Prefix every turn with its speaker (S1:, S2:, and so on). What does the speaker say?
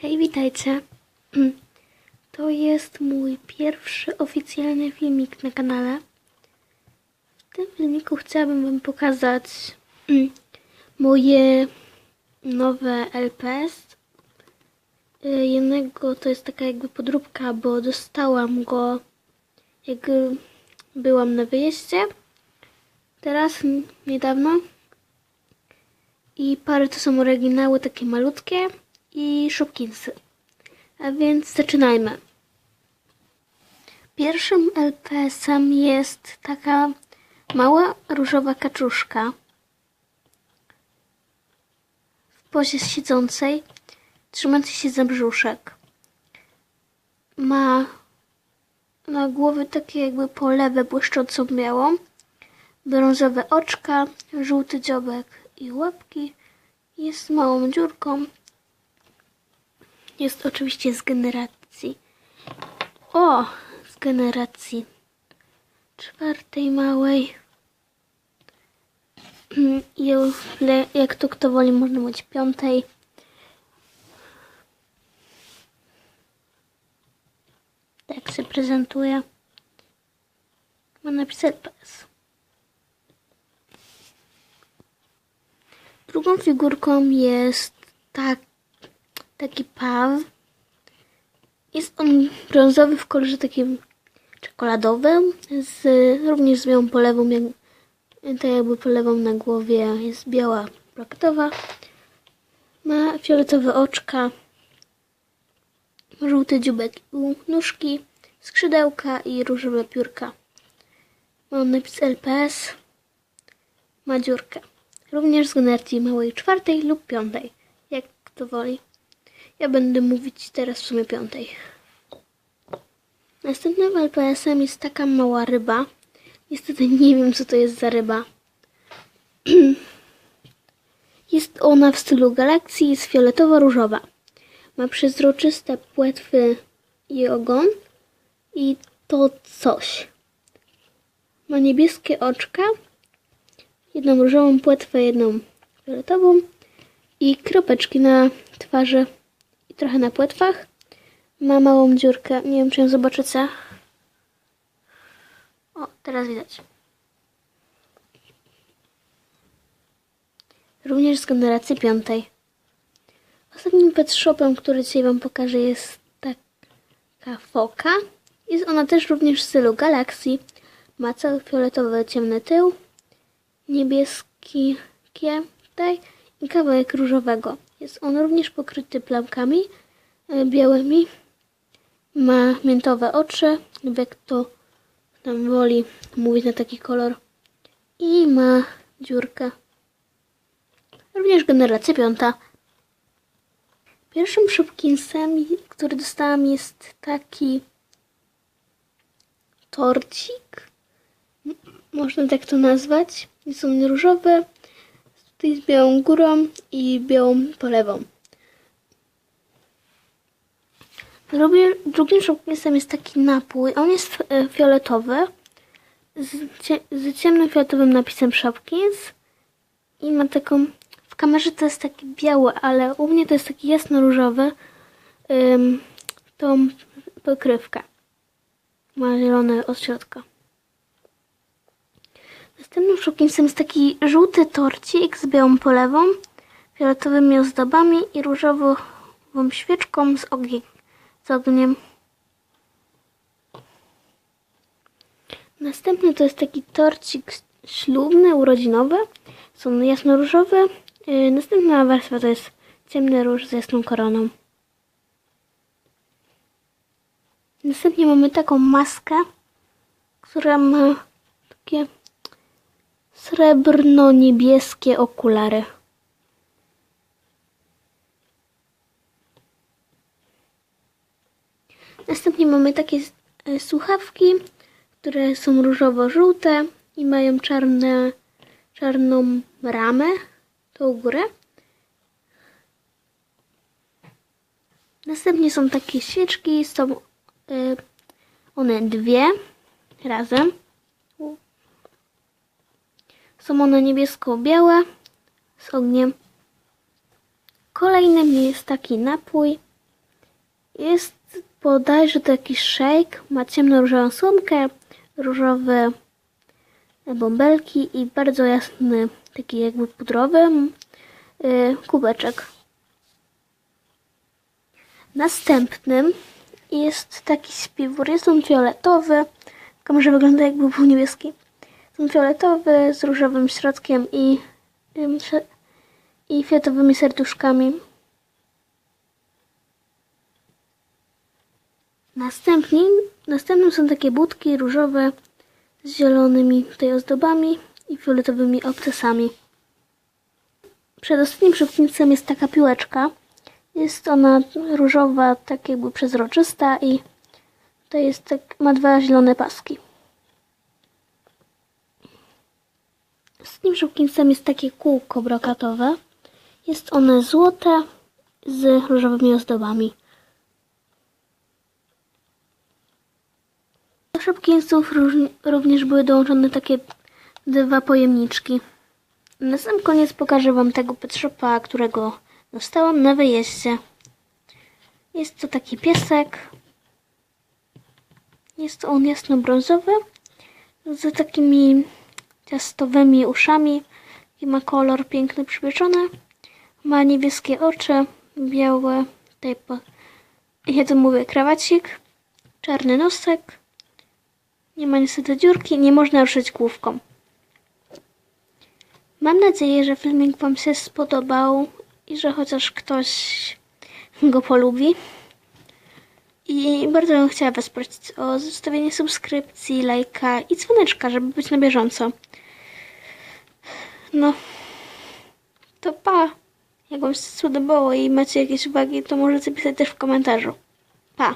S1: Hej, witajcie. To jest mój pierwszy oficjalny filmik na kanale. W tym filmiku chciałabym Wam pokazać mm, moje nowe LPS. Y, Jednego to jest taka jakby podróbka, bo dostałam go jak byłam na wyjeździe. Teraz niedawno. I pary to są oryginały takie malutkie i Shopkinsy. A więc zaczynajmy. Pierwszym LPS-em jest taka mała różowa kaczuszka w pozie siedzącej, trzymającej się za brzuszek. Ma na głowie takie jakby polewę błyszczącą białą, brązowe oczka, żółty dziobek i łapki. Jest małą dziurką. Jest oczywiście z generacji. O! Z generacji czwartej małej. Jak to kto woli, można mówić piątej. Tak się prezentuje. Ma napis LPS. Drugą figurką jest tak, taki paw. Jest on brązowy w kolorze takim czekoladowym, z, również z białą polewą, jak, tak jakby polewą na głowie jest biała plakatowa. Ma fioletowe oczka, żółty dziubek u nóżki, skrzydełka i różowe piórka. Ma napis LPS, ma dziurkę. Również z generacji małej czwartej lub piątej, jak kto woli. Ja będę mówić teraz w sumie piątej. Następnym LPS-em jest taka mała ryba. Niestety nie wiem, co to jest za ryba. Jest ona w stylu galakcji, jest fioletowo-różowa. Ma przezroczyste płetwy i ogon i to coś. Ma niebieskie oczka, jedną różową płetwę, jedną fioletową i kropeczki na twarzy trochę na płetwach. Ma małą dziurkę, nie wiem czy ją zobaczycie. O, teraz widać. Również z generacji piątej. Ostatnim pet shopem, który dzisiaj Wam pokażę jest taka foka. Jest ona też również w stylu galaksji. Ma cały fioletowy ciemny tył, niebieskie tutaj i kawałek różowego. Jest on również pokryty plamkami e, białymi. Ma miętowe oczy, lub jak to tam woli mówić na taki kolor. I ma dziurkę. Również generacja piąta. Pierwszym Shopkinsem, który dostałam jest taki torcik można tak to nazwać. Jest on różowy, tutaj z białą górą i białą polewą. Drugi, drugim shopkinsem jest taki napój. On jest e, fioletowy z, z ciemnym fioletowym napisem Shopkins i ma taką, w kamerze to jest taki biały, ale u mnie to jest taki jasno-różowy ym, tą pokrywkę. Ma zielone od środka. Następnym szukinsem jest taki żółty torcik z białą polewą, fioletowymi ozdobami i różową świeczką z, ogień, z ogniem. Następny to jest taki torcik ślubny, urodzinowy. Są jasno-różowe. Yy, Następna warstwa to jest ciemny róż z jasną koroną. Następnie mamy taką maskę, która ma takie srebrno-niebieskie okulary. Następnie mamy takie e, słuchawki, które są różowo-żółte i mają czarne, czarną ramę, tą górę. Następnie są takie świeczki, są e, one dwie razem. Są one niebiesko-białe z ogniem. Kolejnym jest taki napój Jest bodajże to jakiś shake. Ma ciemno-różową słomkę, różowe bąbelki i bardzo jasny, taki jakby pudrowy yy, kubeczek. Następnym jest taki śpiwór. Jest on fioletowy. W kamerze wygląda jakby był niebieski. Fioletowy z różowym środkiem i, i fioletowymi serduszkami. Następni, następnym są takie budki różowe z zielonymi tutaj ozdobami i fioletowymi obcasami. Przedostatnim przepchnicem jest taka piłeczka. Jest ona różowa, tak jakby przezroczysta i to jest tak, ma dwa zielone paski. Ostatnim szybkińcem jest takie kółko brokatowe. Jest one złote z różowymi ozdobami. Do szybkińców również były dołączone takie dwa pojemniczki. Na sam koniec pokażę Wam tego pet shopa, którego dostałam na wyjeździe. Jest to taki piesek. Jest on jasno-brązowy z takimi ciastowymi uszami i ma kolor piękny przypieczony. Ma niebieskie oczy, białe, po, ja to mówię, krawacik, czarny nosek. Nie ma niestety dziurki, nie można ruszyć główką. Mam nadzieję, że filmik Wam się spodobał i że chociaż ktoś go polubi. I bardzo bym chciała Was prosić o zostawienie subskrypcji, lajka i dzwoneczka, żeby być na bieżąco. No, to pa. Jak Wam się spodobało i macie jakieś uwagi, to możecie pisać też w komentarzu. Pa.